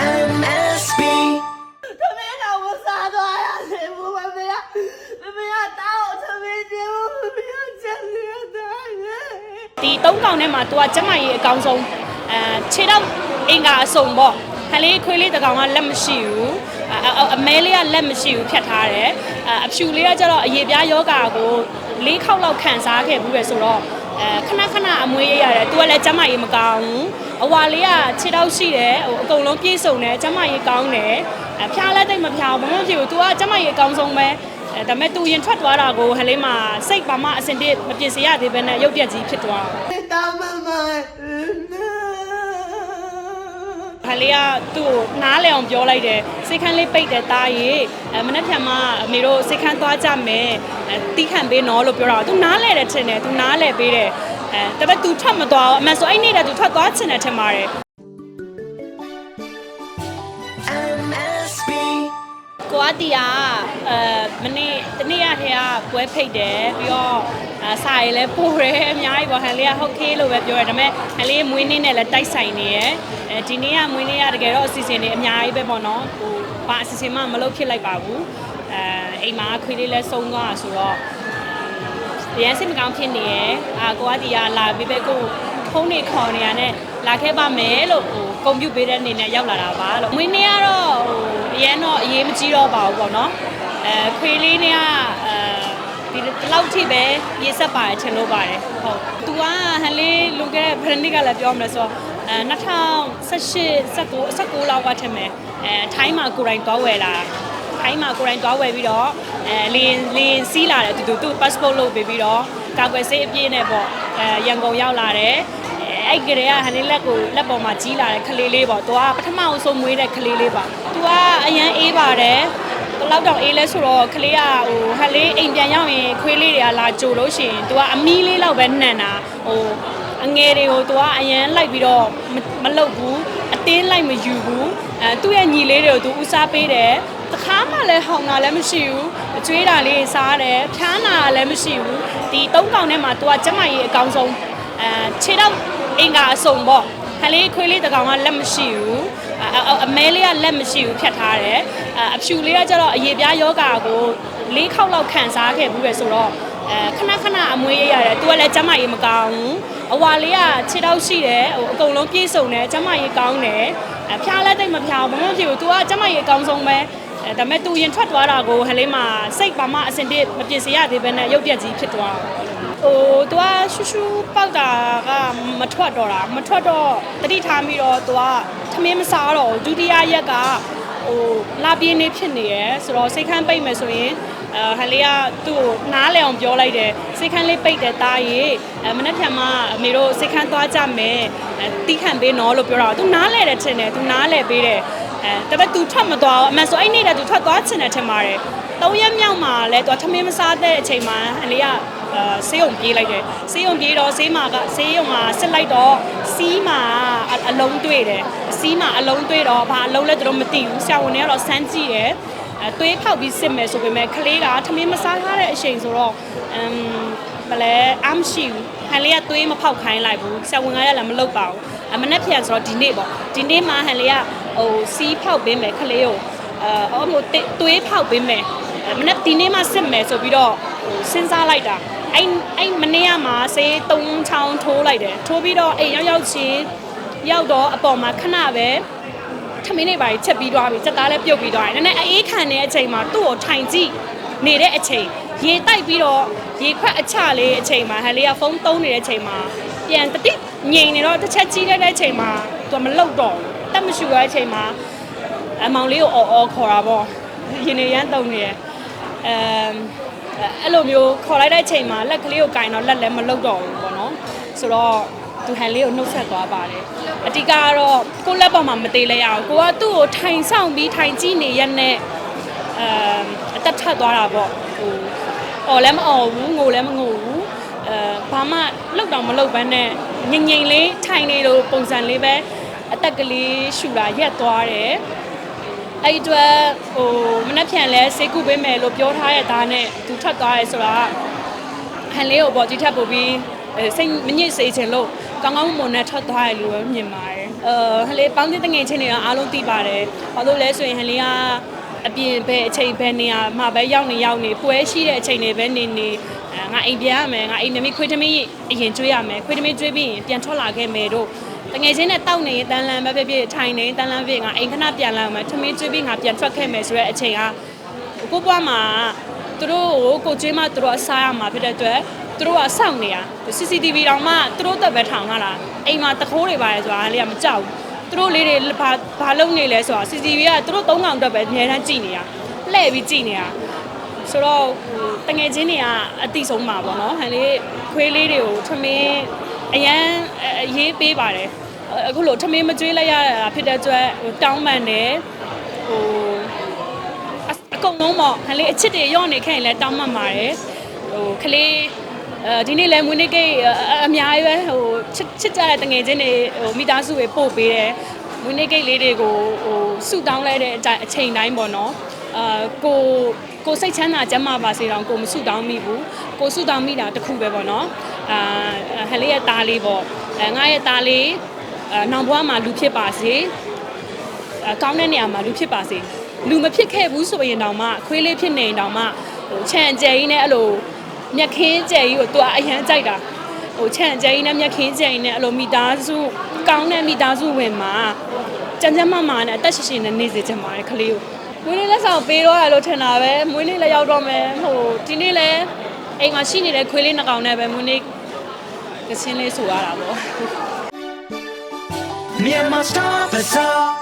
MSB သမီးတော်ကိုစားသွားရတယ်ဘုမမေကမမေကတောင်းသမီးကျမမေကချက်လျက်တယ်ဒီသုံးကောင်ထဲမှာ तू ကကျမကြီးအကောင်းဆုံးအဲခြေတော့အင်္ဂါအစုံပေါ့ခလေးခွေးလေးတစ်ကောင်ကလက်မရှိဘူးအအအမဲလေးကလက်မရှိဘူးဖြတ်ထားတယ်အအဖြူလေးကကျတော့အရေပြားယောဂါကို၄ခေါက်လောက်ခံစားခဲ့ဘူးပဲဆိုတော့အဲခဏခဏအမွေးရရတယ် तू ကလည်းကျမကြီးမကောင်းဘူး အဝါလေးကခြေတော့ရှိတယ်ဟိုအကုန်လုံးပြည့်စုံတယ်ကျမကြီးကောင်းတယ်အဖျားလက်တိတ်မဖျားဘူးဘာမှမဖြစ်ဘူး तू ကကျမကြီးအကောင်းဆုံးပဲအဲဒါပေမဲ့ तू ရင်ထွက်သွားတာကိုဟလေးမှာစိတ်ပါမအစင်တည်းမပြင်စေရသေးဘဲနဲ့ရုပ်ပြက်ကြီးဖြစ်သွားတာတောင်းမမခလေးကသူ့ကိုနားလဲအောင်ပြောလိုက်တယ်စိတ်ခန်းလေးပိတ်တယ်တားရေအဲမနေ့ဖြန်မှအမေတို့စိတ်ခန်းသွားကြမယ်အဲတီးခံပေးနော်လို့ပြောတာသူနားလဲတယ်ထင်တယ်သူနားလဲပေးတယ် အဲဒါပေမဲ့ तू ထွက်မသွားဘူးအမှန်ဆိုအဲ့နေ့တည်း तू ထွက်သွားချင်တယ်ထင်ပါတယ် MSB ကိုအတီကအဲမနေ့တနေ့ရထဲကပွဲဖိတ်တယ်ပြီးတော့အစာရည်လည်းပို့တယ်အများကြီးပေါ့ဟန်လေးကဟုတ်ကေးလို့ပဲပြောတယ်ဒါပေမဲ့ဟန်လေးမွေးနေ့နဲ့လည်းတိုက်ဆိုင်နေရယ်အဲဒီနေ့ကမွေးနေ့ကတကယ်တော့အစီအစဉ်တွေအများကြီးပဲပေါ့နော်ဟိုဘာအစီအစဉ်မှမလုပ်ဖြစ်လိုက်ပါဘူးအဲအိမ်မှာခွေးလေးလည်းစုံသွားတာဆိုတော့ ရန်စိတ်မကောင်းဖြစ်နေရယ်အာကိုအတီကလာပြီးပဲကိုဖုန်းနေခေါ်နေရတဲ့လာခဲ့ပါမယ်လို့ဟိုကွန်ပျူတာပေးတဲ့အနေနဲ့ရောက်လာတာပါလို့မွေးနေ့ကတော့ဟိုအရင်တော့အရေးမကြီးတော့ပါဘူးပေါ့နော်အဲခွေးလေးနဲ့ကအဲဒီလောက်ထိပဲရေးဆက်ပါတယ်ထင်လို့ပါတယ်ဟုတ်သူကဟန်လေးလူခဲ့တဲ့ brand ကလည်းပြောမလို့ဆိုတော့အဲ2018 19 19လောက်ကထင်မယ်အဲထိုင်းမှာကိုယ်တိုင်သွားဝယ်လာ ထိုင်းမှာကိုယ်တိုင်သွားဝယ်ပြီးတော့အဲလင်းလင်းစီးလာတယ်သူသူသူ passport လုပ်ပေးပြီးတော့ကာကွယ်ဆေးအပြည့်နဲ့ပေါ့အဲရန်ကုန်ရောက်လာတယ်အဲ့ကလေးကဟန်လေးလက်ကိုလက်ပေါ်မှာကြီးလာတဲ့ကလေးလေးပေါ့သူကပထမအဆုံးမွေးတဲ့ကလေးလေးပါသူကအရန်အေးပါတယ်ဘယ်လောက်တောင်အေးလဲဆိုတော့ကလေးကဟိုဟန်လေးအိမ်ပြန်ရောက်ရင်ခွေးလေးတွေကလာကြိုလို့ရှိရင်သူကအမီးလေးလောက်ပဲနှံတာဟိုအငယ်တွေကိုသူကအရန်လိုက်ပြီးတော့မမလုတ်ဘူးအတင်းလိုက်မယူဘူးအဲသူ့ရဲ့ညီလေးတွေကိုသူဦးစားပေးတယ် တခါမှလည်းဟောင်တာလည်းမရှိဘူးအကျွေးတာလေးစားတယ်ဖြားနာလည်းမရှိဘူးဒီသုံးကောင်ထဲမှာသူကကျမကြီးအကောင်းဆုံးအဲခြေတော့အင်္ဂါအစုံပေါ့ခလေးခွေးလေးတစ်ကောင်ကလက်မရှိဘူးအအအမဲလေးကလက်မရှိဘူးဖြတ်ထားတယ်အအဖြူလေးကကျတော့အရေပြားယောဂါကို၄ခေါက်လောက်ခံစားခဲ့ဘူးပဲဆိုတော့အဲခဏခဏအမွေးရရတယ်သူကလည်းကျမကြီးမကောင်းဘူးအဝါလေးကခြေတော့ရှိတယ်ဟိုအကုန်လုံးပြည့်စုံတယ်ကျမကြီးကောင်းတယ်အဖျားလက်တိတ်မဖျားဘူးဘာမှမဖြစ်ဘူး तू ကကျမကြီးအကောင်းဆုံးပဲ အဲဒါမဲ့သူရင်ထွက်သွားတာကိုဟလိမစိတ်ပါမအစင်တစ်မပြစ်စရသေးဘဲနဲ့ရုပ်ပြက်ကြီးဖြစ်သွားတာဟိုသူကရှူရှူပောက်တာကမထွက်တော့တာမထွက်တော့တတိထားပြီးတော့သူကထမင်းမစားတော့ဒုတိယရက်ကဟိုလာပြင်းနေဖြစ်နေရယ်ဆိုတော့စိတ်ခန်းပိတ်မယ်ဆိုရင်အဲဟန်လေးကသူ့ကိုနားလည်အောင်ပြောလိုက်တယ်စိတ်ခန်းလေးပိတ်တယ်တားရေအဲမနေ့ကမှအမေတို့စိတ်ခန်းသွားကြမယ်တီးခံပေးနော်လို့ပြောတော့သူနားလည်တယ်ထင်တယ်သူနားလည်ပေးတယ် အဲတပတ်သူထွက်မသွားအမှန်ဆိုအဲ့နေ့တည်းသူထွက်သွားချင်တယ်ထင်ပါတယ်၃ရက်မြောက်မှာလဲသူထမင်းမစားတဲ့အချိန်မှာအလေးကအာဆေးရုံပြေးလိုက်တယ်ဆေးရုံပြေးတော့ဆေးမာကဆေးရုံမှာစစ်လိုက်တော့စီးမာအလုံးတွေ့တယ်စီးမာအလုံးတွေ့တော့ဘာအလုံးလဲသူတို့မသိဘူးဆရာဝန်တွေကတော့စမ်းကြည့်တယ်အသွေးဖောက်ပြီးစစ်မယ်ဆိုပေမဲ့ကလေးကထမင်းမစားထားတဲ့အချိန်ဆိုတော့အမ်မလဲအမရှိဘူးဟန်လေးကသွေးမဖောက်ခိုင်းလိုက်ဘူးဆရာဝန်ကလည်းမလုပ်ပါဘူးအမနဲ့ပြန်ဆိုတော့ဒီနေ့ပေါ့ဒီနေ့မှဟန်လေးက ဟိုစီးဖောက်ပေးမယ်ကလေးကိုအဲအော်ဟိုသွေးဖောက်ပေးမယ်မနေ့ဒီနေ့မှစစ်မယ်ဆိုပြီးတော့ဟိုစဉ်းစားလိုက်တာအဲ့အဲ့မနေ့ကမှဆေး၃ချောင်းထိုးလိုက်တယ်ထိုးပြီးတော့အိမ်ရောက်ရောက်ချင်းရောက်တော့အပေါ်မှာခဏပဲထမင်းလေးပါချက်ပြီးသွားပြီချက်သားလည်းပြုတ်ပြီးသွားတယ်နည်းနည်းအေးခံနေတဲ့အချိန်မှာသူ့ကိုထိုင်ကြည့်နေတဲ့အချိန်ရေတိုက်ပြီးတော့ရေခွက်အချလေးအချိန်မှာဟန်လေးကဖုန်းသုံးနေတဲ့အချိန်မှာပြန်တတိငြိမ်နေတော့တစ်ချက်ကြီးတဲ့အချိန်မှာသူကမလုတ်တော့ဘူး တက်မရှူရတဲ့အချိန်မှာအမောင်လေးကိုအော်အော်ခေါ်တာပေါ့ရင်နေရမ်းတုံနေရယ်အမ်အဲ့လိုမျိုးခေါ်လိုက်တဲ့အချိန်မှာလက်ကလေးကိုကင်တော့လက်လည်းမလုတ်တော့ဘူးပေါ့နော်ဆိုတော့သူဟန်လေးကိုနှုတ်ဆက်သွားပါတယ်အတိကကတော့ကိုယ့်လက်ပေါ်မှာမသေးလဲရအောင်ကိုကသူ့ကိုထိုင်ဆောင်ပြီးထိုင်ကြည့်နေရက်နဲ့အမ်အသက်ထက်သွားတာပေါ့ဟိုအော်လည်းမအော်ဘူးငိုလည်းမငိုဘူးအဲဘာမှလောက်တော့မလောက်ဘဲနဲ့ငိမ့်ငိမ့်လေးထိုင်နေလို့ပုံစံလေးပဲ အသက်ကလေးရှူတာရက်သွားတယ်အဲ့ဒီအတွက်ဟိုမနှက်ဖြန်လဲစေကူပေးမယ်လို့ပြောထားတဲ့သားနဲ့သူထွက်သွားရဲဆိုတာဟန်လေးကိုပေါ့ဒီထက်ပိုပြီးအဲစိတ်မညစ်စေချင်လို့ကောင်းကောင်းမွန်နဲ့ထွက်သွားရလို့ပဲမြင်ပါတယ်ဟလေပေါင်းတဲ့တငယ်ချင်းတွေကအားလုံးသိပါတယ်ဘာလို့လဲဆိုရင်ဟလေကအပြင်ဘယ်အချိန်ဘယ်နေရာမှာပဲရောက်နေရောက်နေပွဲရှိတဲ့အချိန်တွေပဲနေနေအဲငါအိမ်ပြန်ရမယ်ငါအိမ်သမီးခွေးသမီးအရင်ကျွေးရမယ်ခွေးသမီးကျွေးပြီးရင်ပြန်ထွက်လာခဲ့မယ်တို့ တငယ်ချင်းနဲ့တောက်နေရင်တန်လန်ပဲဖြစ်ဖြစ်ထိုင်နေတန်လန်ဖြစ်ငါအိမ်ခဏပြန်လာမယ်သမီးကျွေးပြီးငါပြန်ထွက်ခဲ့မယ်ဆိုတဲ့အချိန်ကကိုပွားမှာသူတို့ကိုကိုကျွေးမှသူတို့အစားရမှာဖြစ်တဲ့အတွက်သူတို့ကစောင့်နေတာ CCTV တောင်မှသူတို့တက်ပဲထောင်လာတာအိမ်မှာတခိုးတွေပါတယ်ဆိုတာလေးကမကြောက်ဘူးသူတို့လေးတွေဘာဘာလုပ်နေလဲဆိုတာ CCTV ကသူတို့သုံးကောင်တက်ပဲအများတန်းကြည့်နေတာလှည့်ပြီးကြည့်နေတာဆိုတော့ဟိုတငယ်ချင်းတွေကအတိဆုံးပါပေါ့နော်ဟန်လေးခွေးလေးတွေကိုထမင်း အရန်အရေးပေးပါတယ်အခုလို့ထမင်းမကျွေးလိုက်ရတာဖြစ်တဲ့အတွက်ဟိုတောင်းပန်တယ်ဟိုအအကုန်လုံးပေါ့ခလေးအချစ်တွေရော့နေခဲ့ရင်လည်းတောင်းမှတ်ပါတယ်ဟိုခလေးအဲဒီနေ့လည်းမွေးနေ့ကိတ်အအအများကြီးပဲဟိုချစ်ချစ်ကြတဲ့တငယ်ချင်းတွေဟိုမိသားစုတွေပို့ပေးတယ်မွေးနေ့ကိတ်လေးတွေကိုဟိုဆုတောင်းလိုက်တဲ့အချိန်အချိန်တိုင်းပေါ့နော်အာကိုကိုစိတ်ချမ်းသာကျန်းမာပါစေတော့ကိုမဆုတောင်းမိဘူးကိုဆုတောင်းမိတာတစ်ခုပဲပေါ့နော် အာဟန်လေးရဲ့သားလေးပေါ့အဲငါရဲ့သားလေးအာနောင်ဘွားမှာလူဖြစ်ပါစေအကောင်းတဲ့နေရာမှာလူဖြစ်ပါစေလူမဖြစ်ခဲ့ဘူးဆိုရင်တောင်မှခွေးလေးဖြစ်နေရင်တောင်မှဟိုခြံကျဲကြီးနဲ့အဲ့လိုမြက်ခင်းကျဲကြီးကိုသူကအရန်ကြိုက်တာဟိုခြံကျဲကြီးနဲ့မြက်ခင်းကျဲကြီးနဲ့အဲ့လိုမိသားစုကောင်းတဲ့မိသားစုဝင်မှာကြမ်းကြမ်းမမာနဲ့အသက်ရှင်ရှင်နဲ့နေစေချင်ပါတယ်ကလေးကိုမွေးနေ့လက်ဆောင်ပေးတော့ရလို့ထင်တာပဲမွေးနေ့လည်းရောက်တော့မယ်ဟိုဒီနေ့လည်း အိမ်မှာရှိနေတဲ့ခွေးလေးနှစ်ကောင်နဲ့ပဲမွေးနေ့ကချင်းလေးဆိုရတာပေါ့ Myanmar Star Bazaar.